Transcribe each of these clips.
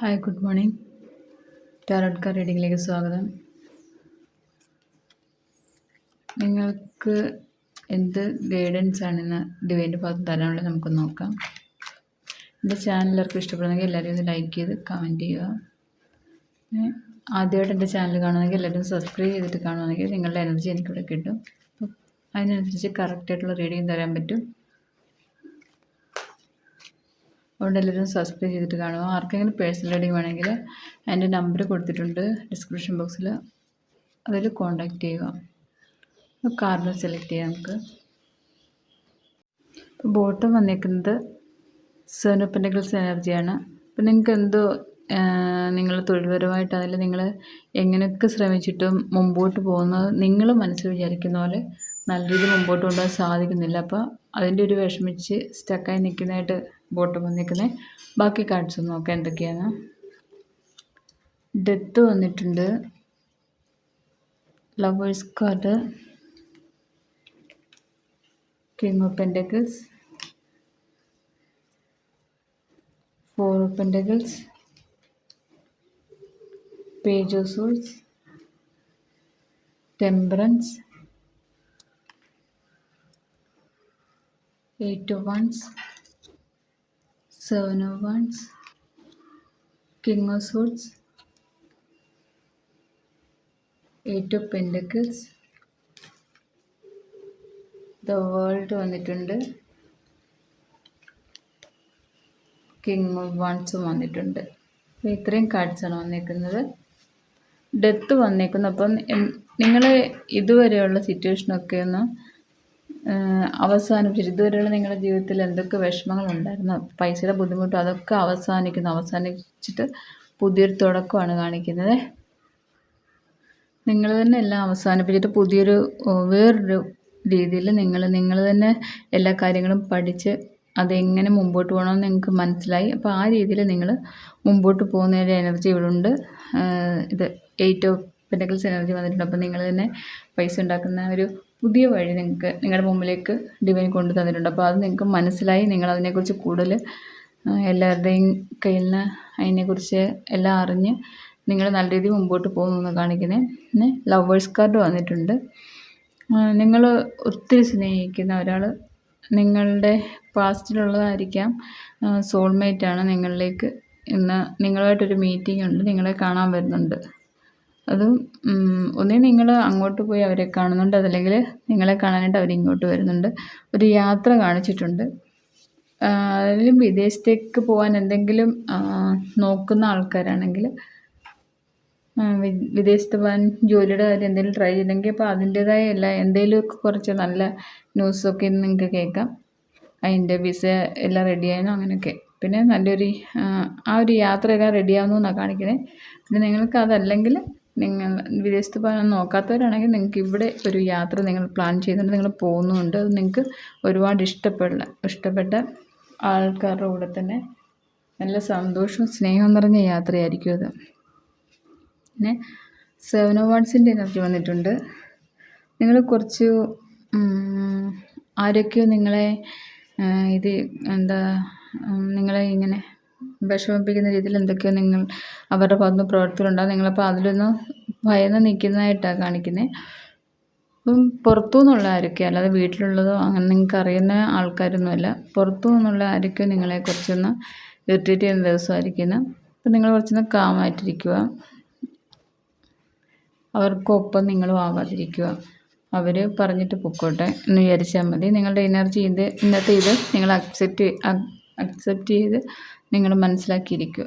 Hi good morning. Tarot card റീഡിങ്ങിലേക്ക് സ്വാഗതം. നിങ്ങൾക്ക് എന്ത് ഗൈഡൻസ് ആണ് ഇന്ന് ഡിവൈന്റെ ഭാഗത്ത് തരാനുള്ളത് നമുക്ക് നോക്കാം. എന്റെ ചാനൽ എല്ലാവർക്കും ഇഷ്ടപ്പെടുന്നെങ്കിൽ എല്ലാവരും ഒന്ന് ലൈക്ക് ചെയ്ത് കമന്റ് ചെയ്യുക. ആദ്യമായിട്ട് എന്റെ ചാനൽ കാണുന്നെങ്കിൽ എല്ലാവരും സബ്സ്ക്രൈബ് ചെയ്തിട്ട് കാണുവാണെങ്കിൽ നിങ്ങളുടെ എനർജി എനിക്കിവിടെ കിട്ടും. അപ്പം അതിനനുസരിച്ച് കറക്റ്റായിട്ടുള്ള റീഡിങ് തരാൻ പറ്റും. അതുകൊണ്ട് എല്ലാവരും സബ്സ്ക്രൈബ് ചെയ്തിട്ട് കാണുക. ആർക്കെങ്കിലും പേഴ്സണൽ റീഡിങ് വേണമെങ്കിൽ എന്റെ നമ്പർ കൊടുത്തിട്ടുണ്ട് ഡിസ്ക്രിപ്ഷൻ ബോക്സിൽ അതിൽ കോൺടാക്റ്റ് ചെയ്യുക. കാർഡ് സെലക്ട് ചെയ്യാം നമുക്ക്. ഇപ്പോൾ ബോട്ടം വന്നേക്കുന്നത് സെവൻ എനർജിയാണ് അപ്പം നിങ്ങൾക്ക് എന്തോ നിങ്ങൾ തൊഴിൽപരമായിട്ട് അതിൽ നിങ്ങൾ എങ്ങനെയൊക്കെ ശ്രമിച്ചിട്ടും മുമ്പോട്ട് പോകുന്നത് നിങ്ങൾ മനസ്സിൽ വിചാരിക്കുന്ന പോലെ നല്ല രീതിയിൽ മുമ്പോട്ട് കൊണ്ടുപോകാൻ സാധിക്കുന്നില്ല. അപ്പോൾ അതിന്റെ ഒരു വിഷമിച്ച് സ്റ്റക്കായി നിൽക്കുന്നതായിട്ട് ബോട്ടം വന്നിരിക്കുന്നത് ബാക്കി കാർഡ്സ് നോക്കാം എന്തൊക്കെയാണ്. ഡെത്ത് വന്നിട്ടുണ്ട്. Lovers card king of pentacles four of pentacles page of swords temperance eight of wands seven of wands king of swords eight of pentacles the world വന്നിട്ടുണ്ട്. കിങ് ഓഫ് വൺസും വന്നിട്ടുണ്ട്. അപ്പോൾ ഇത്രയും കാർഡ്സാണ് വന്നേക്കുന്നത്. ഡെത്ത് വന്നേക്കുന്നു. അപ്പം നിങ്ങൾ ഇതുവരെയുള്ള സിറ്റുവേഷനൊക്കെ ഒന്ന് അവസാനിപ്പിച്ചിട്ട് ഇതുവരെയുള്ള നിങ്ങളുടെ ജീവിതത്തിൽ എന്തൊക്കെ വിഷമങ്ങൾ ഉണ്ടായിരുന്നു? പൈസയുടെ ബുദ്ധിമുട്ട് അതൊക്കെ അവസാനിക്കുന്നു. അവസാനിച്ചിട്ട് പുതിയൊരു തുടക്കമാണ് കാണിക്കുന്നത്. നിങ്ങൾ തന്നെ എല്ലാം അവസാനിപ്പിച്ചിട്ട് പുതിയൊരു വേറൊരു രീതിയിൽ നിങ്ങൾ നിങ്ങൾ തന്നെ എല്ലാ കാര്യങ്ങളും പഠിച്ച് അതെങ്ങനെ മുമ്പോട്ട് പോകണമെന്ന് നിങ്ങൾക്ക് മനസ്സിലായി. അപ്പോൾ ആ രീതിയിൽ നിങ്ങൾ മുമ്പോട്ട് ഒരു എനർജി ഇവിടെ ഉണ്ട്. ഇത് എയ്റ്റ് ഓഫ് പെന്റക്കിൾസ് എനർജി വന്നിട്ടുണ്ട്. അപ്പോൾ നിങ്ങൾ തന്നെ പൈസ ഉണ്ടാക്കുന്ന ഒരു പുതിയ വഴി നിങ്ങൾക്ക് നിങ്ങളുടെ മുമ്പിലേക്ക് ഡിവൈൻ കൊണ്ടു തന്നിട്ടുണ്ട്. അപ്പോൾ അത് നിങ്ങൾക്ക് മനസ്സിലായി. നിങ്ങൾ അതിനെക്കുറിച്ച് കൂടുതൽ എല്ലാവരുടെയും കയ്യിൽ നിന്ന് അതിനെക്കുറിച്ച് എല്ലാം അറിഞ്ഞ് നിങ്ങൾ നല്ല രീതിയിൽ മുമ്പോട്ട് പോകുന്നു കാണിക്കുന്നത് പിന്നെ ലവേഴ്സ് കാർഡ് വന്നിട്ടുണ്ട്. നിങ്ങൾ ഒത്തിരി സ്നേഹിക്കുന്ന ഒരാൾ നിങ്ങളുടെ പാസ്റ്റിലുള്ളതായിരിക്കാം സോൾമേറ്റാണ് നിങ്ങളിലേക്ക് ഇന്ന് നിങ്ങളുമായിട്ടൊരു മീറ്റിംഗ് ഉണ്ട്. നിങ്ങളെ കാണാൻ വരുന്നുണ്ട്. അതും ഒന്നേ നിങ്ങൾ അങ്ങോട്ട് പോയി അവരെ കാണുന്നുണ്ട്. അതല്ലെങ്കിൽ നിങ്ങളെ കാണാനായിട്ട് അവരിങ്ങോട്ട് വരുന്നുണ്ട്. ഒരു യാത്ര കാണിച്ചിട്ടുണ്ട്. അതിലും വിദേശത്തേക്ക് പോകാൻ എന്തെങ്കിലും നോക്കുന്ന ആൾക്കാരാണെങ്കിൽ വിദേശത്ത് പോകാൻ ജോലിയുടെ കാര്യം എന്തെങ്കിലും ട്രൈ ചെയ്യണമെങ്കിൽ അപ്പോൾ അതിന്റേതായ എല്ലാ എന്തെങ്കിലുമൊക്കെ കുറച്ച് നല്ല ന്യൂസൊക്കെ നിങ്ങൾക്ക് കേൾക്കാം. അതിന്റെ വിസ എല്ലാം റെഡിയായെന്നോ അങ്ങനെയൊക്കെ. പിന്നെ നല്ലൊരു ആ ഒരു യാത്ര എല്ലാം റെഡിയാവുന്നു എന്നാണ് കാണിക്കുന്നത്. പിന്നെ നിങ്ങൾക്ക് അതല്ലെങ്കിൽ നിങ്ങൾ വിദേശത്ത് പോകാൻ നോക്കാത്തവരാണെങ്കിൽ നിങ്ങൾക്ക് ഇവിടെ ഒരു യാത്ര നിങ്ങൾ പ്ലാൻ ചെയ്തുകൊണ്ട് നിങ്ങൾ പോകുന്നുണ്ട്. അത് നിങ്ങൾക്ക് ഒരുപാട് ഇഷ്ടപ്പെടില്ല ഇഷ്ടപ്പെട്ട ആൾക്കാരുടെ കൂടെ തന്നെ നല്ല സന്തോഷവും സ്നേഹവും നിറഞ്ഞ യാത്രയായിരിക്കും അത്. പിന്നെ സെവൻ അവാർഡ്സിന്റെ എനർജി വന്നിട്ടുണ്ട്. നിങ്ങൾ കുറച്ച് ആരൊക്കെയോ നിങ്ങളെ ഇത് എന്താ നിങ്ങളെ ഇങ്ങനെ വിഷമിപ്പിക്കുന്ന രീതിയിൽ എന്തൊക്കെയോ നിങ്ങൾ അവരുടെ ഭാഗത്തുനിന്ന് പ്രവർത്തികളുണ്ടാകും നിങ്ങളപ്പോൾ അതിലൊന്ന് ഭയന്ന് നിൽക്കുന്നതായിട്ടാണ് കാണിക്കുന്നത് അപ്പം പുറത്തു നിന്നുള്ള ആരൊക്കെ അല്ലാതെ വീട്ടിലുള്ളതോ അങ്ങനെ നിങ്ങൾക്ക് അറിയുന്ന ആൾക്കാരൊന്നുമല്ല. പുറത്തു നിന്നുള്ള ആരൊക്കെയോ നിങ്ങളെ കുറച്ചൊന്ന് ഇറിറ്റേറ്റ് ചെയ്യുന്ന ദിവസമായിരിക്കുന്നത് അപ്പം നിങ്ങൾ കുറച്ചൊന്ന് കാമായിട്ടിരിക്കുക. അവർക്കൊപ്പം നിങ്ങളും ആവാതിരിക്കുക. അവർ പറഞ്ഞിട്ട് പൊക്കോട്ടെ എന്ന് വിചാരിച്ചാൽ മതി. നിങ്ങളുടെ എനർജി ഇത് ഇന്നത്തെ ഇത് നിങ്ങൾ അക്സെപ്റ്റ് അക്സെപ്റ്റ് ചെയ്ത് നിങ്ങൾ മനസ്സിലാക്കിയിരിക്കുക.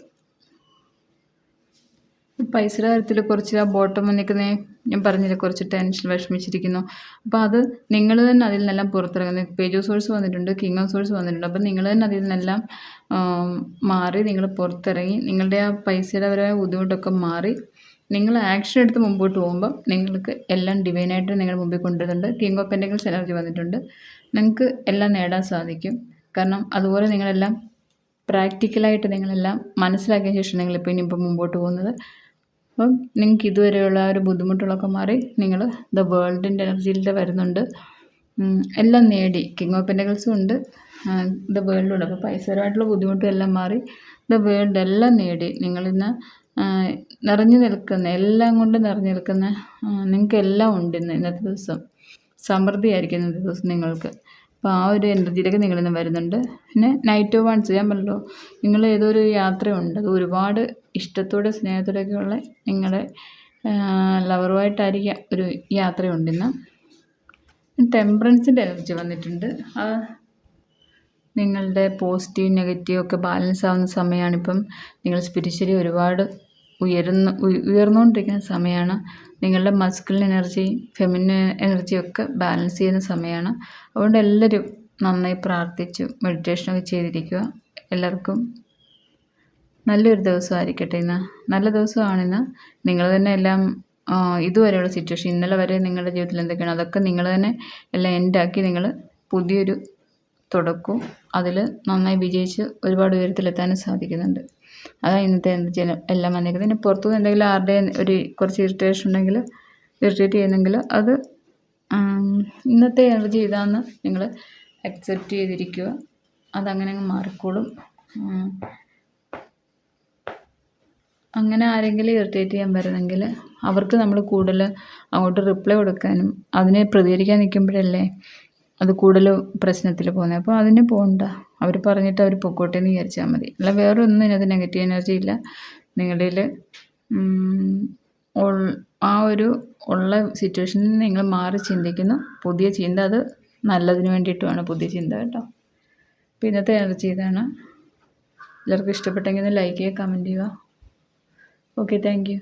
പൈസയുടെ കാര്യത്തിൽ കുറച്ച് ആ ബോട്ടം നിൽക്കുന്ന ഞാൻ പറഞ്ഞില്ല കുറച്ച് ടെൻഷൻ വിഷമിച്ചിരിക്കുന്നു. അപ്പോൾ അത് നിങ്ങൾ തന്നെ അതിൽ നിന്നെല്ലാം പുറത്തിറങ്ങുന്നത് പേജ് സോഴ്സ് വന്നിട്ടുണ്ട് കിങ് ഓഫ് സോഴ്സ് വന്നിട്ടുണ്ട്. അപ്പോൾ നിങ്ങൾ തന്നെ അതിൽ നിന്നെല്ലാം മാറി നിങ്ങൾ പുറത്തിറങ്ങി നിങ്ങളുടെ ആ പൈസയുടെ പരമായ ബുദ്ധിമുട്ടൊക്കെ മാറി നിങ്ങൾ ആക്ഷൻ എടുത്ത് മുമ്പോട്ട് പോകുമ്പോൾ നിങ്ങൾക്ക് എല്ലാം ഡിവൈനായിട്ട് നിങ്ങളുടെ മുമ്പിൽ കൊണ്ടുവരുന്നുണ്ട്. കിങ് ഓഫ് പെന്റക്കിൾസ് എനർജി വന്നിട്ടുണ്ട്. നിങ്ങൾക്ക് എല്ലാം നേടാൻ സാധിക്കും. കാരണം അതുപോലെ നിങ്ങളെല്ലാം പ്രാക്ടിക്കലായിട്ട് നിങ്ങളെല്ലാം മനസ്സിലാക്കിയ ശേഷം നിങ്ങളിപ്പോൾ ഇനിയിപ്പോൾ മുമ്പോട്ട് പോകുന്നത്. അപ്പം നിങ്ങൾക്ക് ഇതുവരെയുള്ള ഒരു ബുദ്ധിമുട്ടുകളൊക്കെ മാറി നിങ്ങൾ ദ വേൾഡിന്റെ എനർജിയിലൂടെ വരുന്നുണ്ട്. എല്ലാം നേടി. കിങ് ഓഫ് പെൻഡകൾസും ഉണ്ട്. ദ വേൾഡും ഉണ്ട്. അപ്പോൾ പൈസപരമായിട്ടുള്ള ബുദ്ധിമുട്ടും എല്ലാം മാറി. ദ വേൾഡ് എല്ലാം നേടി. നിങ്ങളിന്ന് ആ, നിറഞ്ഞു നിൽക്കുന്ന എല്ലാം കൊണ്ട് നിറഞ്ഞു നിൽക്കുന്ന നിങ്ങൾക്ക് എല്ലാം ഉണ്ട് ഇന്ന് ഇന്നത്തെ ദിവസം. സമൃദ്ധിയായിരിക്കും ഇന്നത്തെ ദിവസം നിങ്ങൾക്ക്. അപ്പോൾ ആ ഒരു എനർജിയിലേക്ക് നിങ്ങളിന്ന് വരുന്നുണ്ട്. പിന്നെ നൈറ്റ് ഓഫ് വൺസ് ഞാൻ പറഞ്ഞല്ലോ നിങ്ങൾ ഏതോ ഒരു യാത്രയുണ്ട് അത് ഒരുപാട് ഇഷ്ടത്തോടെ സ്നേഹത്തോടെയൊക്കെയുള്ള നിങ്ങളുടെ ലവറുമായിട്ടായിരിക്കാം ഒരു യാത്രയുണ്ട് ഇന്ന്. ടെമ്പറൻസിന്റെ എനർജി വന്നിട്ടുണ്ട്. ആ നിങ്ങളുടെ പോസിറ്റീവ് നെഗറ്റീവ് ഒക്കെ ബാലൻസ് ആവുന്ന സമയമാണിപ്പം. നിങ്ങൾ സ്പിരിച്വലി ഒരുപാട് ഉയരുന്ന ഉയർന്നുകൊണ്ടിരിക്കുന്ന സമയമാണ് നിങ്ങളുടെ മസ്കുലിൻ എനർജി ഫെമിനിൻ എനർജി ഒക്കെ ബാലൻസ് ചെയ്യുന്ന സമയമാണ് അതുകൊണ്ട് എല്ലാവരും നന്നായി പ്രാർത്ഥിച്ചു മെഡിറ്റേഷനൊക്കെ ചെയ്തിരിക്കുക. എല്ലാവർക്കും നല്ലൊരു ദിവസമായിരിക്കട്ടെ ഇന്ന്. നല്ല ദിവസമാണിന്ന് നിങ്ങൾ തന്നെ എല്ലാം ഇതുവരെയുള്ള സിറ്റുവേഷൻ ഇന്നലെ വരെ നിങ്ങളുടെ ജീവിതത്തിൽ എന്തൊക്കെയാണ് അതൊക്കെ നിങ്ങൾ തന്നെ എല്ലാം എൻഡാക്കി നിങ്ങൾ പുതിയൊരു തുടക്കവും അതിൽ നന്നായി വിജയിച്ച് ഒരുപാട് ഉയരത്തിലെത്താനും സാധിക്കുന്നുണ്ട്. അതാണ് ഇന്നത്തെ എനർജി എല്ലാം വന്നേക്കുന്നത്. പിന്നെ പുറത്തുനിന്ന് എന്തെങ്കിലും ആരുടെ ഒരു കുറച്ച് ഇറിറ്റേഷൻ ഉണ്ടെങ്കിൽ ഇറിറ്റേറ്റ് ചെയ്യുന്നെങ്കിൽ അത് ഇന്നത്തെ എനർജി ഇതാണെന്ന് നിങ്ങൾ അക്സെപ്റ്റ് ചെയ്തിരിക്കുക. അതങ്ങനെ അങ്ങ് മാറിക്കോളും. അങ്ങനെ ആരെങ്കിലും ഇറിറ്റേറ്റ് ചെയ്യാൻ വരുന്നെങ്കിൽ അവർക്ക് നമ്മൾ കൂടുതൽ അങ്ങോട്ട് റിപ്ലൈ കൊടുക്കാനും അതിനെ പ്രതികരിക്കാൻ നിൽക്കുമ്പോഴല്ലേ അത് കൂടുതൽ പ്രശ്നത്തിൽ പോകുന്നത്. അപ്പോൾ അതിന് പോകണ്ട അവർ പറഞ്ഞിട്ട് അവർ പൊക്കോട്ടെ എന്ന് വിചാരിച്ചാൽ മതി. അല്ല വേറെ ഒന്നും ഇതിനകത്ത് നെഗറ്റീവ് എനർജി ഇല്ല. നിങ്ങളുടെ ആ ഒരു ഉള്ള സിറ്റുവേഷനിൽ നിങ്ങൾ മാറി ചിന്തിക്കുന്നു. പുതിയ ചിന്ത അത് നല്ലതിന് വേണ്ടിയിട്ടുമാണ് പുതിയ ചിന്ത കേട്ടോ. അപ്പോൾ ഇന്നത്തെ എനർജി ഇതാണ്. എല്ലാവർക്കും ഇഷ്ടപ്പെട്ടെങ്കിൽ ഒന്ന് ലൈക്ക് ചെയ്യുക കമന്റ് ചെയ്യുക. Okay thank